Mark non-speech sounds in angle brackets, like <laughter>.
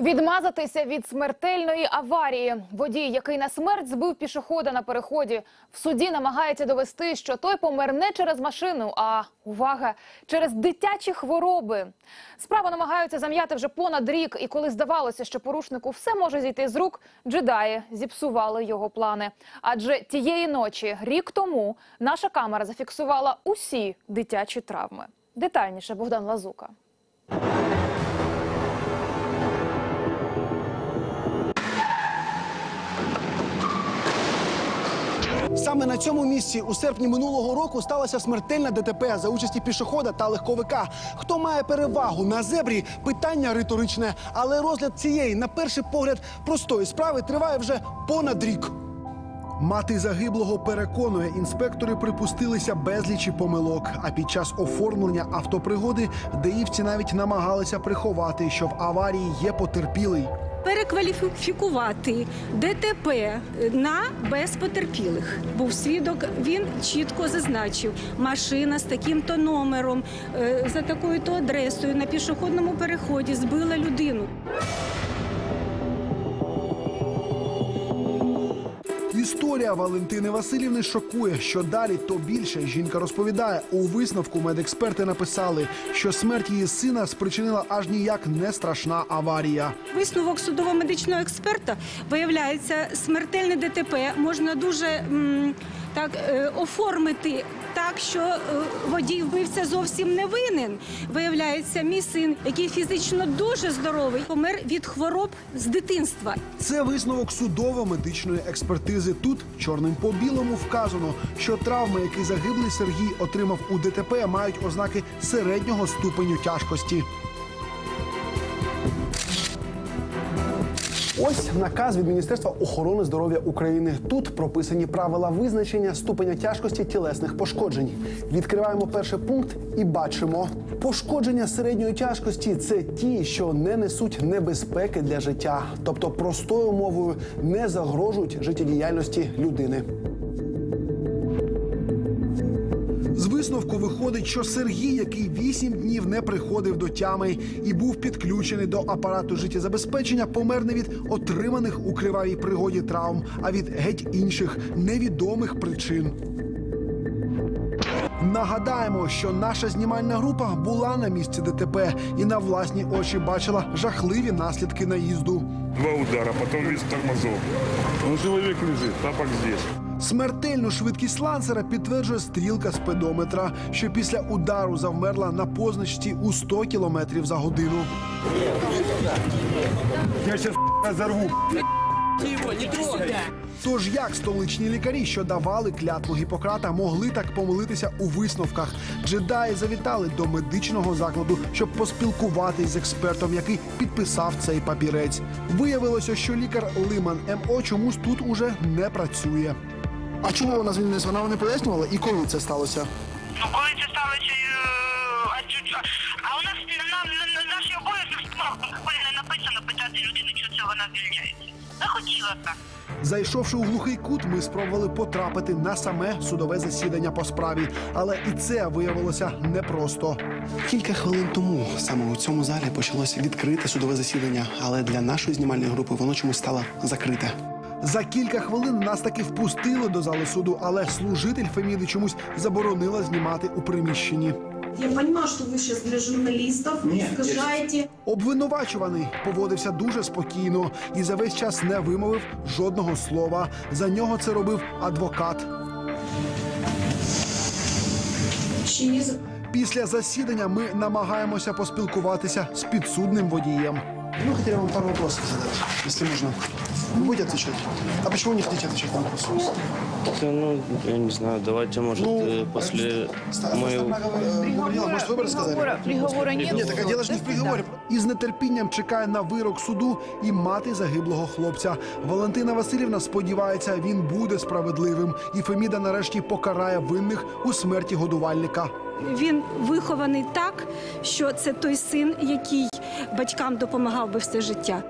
Відмазатися від смертельної аварії. Водій, який на смерть збив пішохода на переході, в суді намагається довести, що той помер не через машину, а увага через дитячі хвороби. Справу намагаються зам'яти вже понад рік, і коли здавалося, що порушнику все може зійти з рук, джедаї зіпсували його плани. Адже тієї ночі, рік тому, наша камера зафіксувала усі дитячі травми. Детальніше Богдан Лазука. Саме на цьому місці у серпні минулого року сталося смертельна ДТП за участі пішохода та легковика. Хто має перевагу на зебрі? Питання риторичне, але розгляд цієї, на перший погляд, простої справи триває вже понад рік. Мати загиблого переконує, інспектори припустилися безлічі помилок. А під час оформлення автопригоди деївці навіть намагалися приховати, що в аварії є потерпілий. Перекваліфікувати ДТП на без потерпілих. Був свідок, він чітко зазначив, машина з таким-то номером, е, за такою-то адресою на пішохідному переході збила людину. Історія Валентини Васильівни шокує. Що далі, то більше. Жінка розповідає, у висновку медексперти написали, що смерть її сина спричинила аж ніяк не страшна аварія. Висновок судово-медичного експерта виявляється, смертельне ДТП можна дуже так е, оформити так, що е, водій вбився зовсім не винен. Виявляється, мій син, який фізично дуже здоровий, помер від хвороб з дитинства. Це висновок судово-медичної експертизи. Тут чорним по білому вказано, що травми, які загиблий Сергій отримав у ДТП, мають ознаки середнього ступеню тяжкості. Ось наказ від Міністерства охорони здоров'я України. Тут прописані правила визначення ступеня тяжкості тілесних пошкоджень. Відкриваємо перший пункт і бачимо: пошкодження середньої тяжкості це ті, що не несуть небезпеки для життя, тобто простою мовою не загрожують життєдіяльності людини. Висновку виходить, що Сергій, який вісім днів не приходив до тями і був підключений до апарату життєзабезпечення, помер не від отриманих у кривавій пригоді травм, а від геть інших невідомих причин. Нагадаємо, що наша знімальна група була на місці ДТП і на власні очі бачила жахливі наслідки наїзду. Два удара, потом весь тормозов. Ну, человек лежит, тапок здесь. Смертельну швидкість лансера підтверджує стрілка спидометра, що після удару завмерла на позначці у 100 км за годину. Я сейчас <laughs> разорву. Тож як столичні лікарі, що давали клятву Гіппократа, могли так помилитися у висновках? Джедаї завітали до медичного закладу, щоб поспілкуватись з експертом, який підписав цей папірець. Виявилося, що лікар Лиман МО чомусь тут уже не працює. А чому вона звільнилась? Вона не пояснювала і коли це сталося? Ну, коли це сталося, е, а, а у нас на, на, на наші обов'язки не написано питати людину, чи це вона звільняється. Захотіла так. Зайшовши у глухий кут, ми спробували потрапити на саме судове засідання по справі, але і це виявилося непросто. Кілька хвилин тому саме у цьому залі почалося відкрите судове засідання, але для нашої знімальної групи воно чомусь стало закрите. За кілька хвилин нас таки впустили до зали суду, але служитель Феміди чомусь заборонила знімати у приміщенні. Я понимаю, что вы сейчас для журналистов искажаете. Обвинувачуваний поводився дуже спокійно і за весь час не вимовив жодного слова. За нього це робив адвокат. Після засідання ми намагаємося поспілкуватися з підсудним водієм. Ну, хотели вам пару вопросов задать, если можно. Вы будете отвечать? А почему не хотите отвечать на вопросы? Да, ну, я не знаю, давайте, может, э, после моего... Говорила, может, выбор сказали? Приговора нет. Нет, так дело же не в приговоре. І з нетерпінням чекає на вирок суду і мати загиблого хлопця. Валентина Васильівна сподівається, він буде справедливим, і Феміда нарешті покарає винних у смерті годувальника. Він вихований так, що це той син, який батькам допомагав би все життя.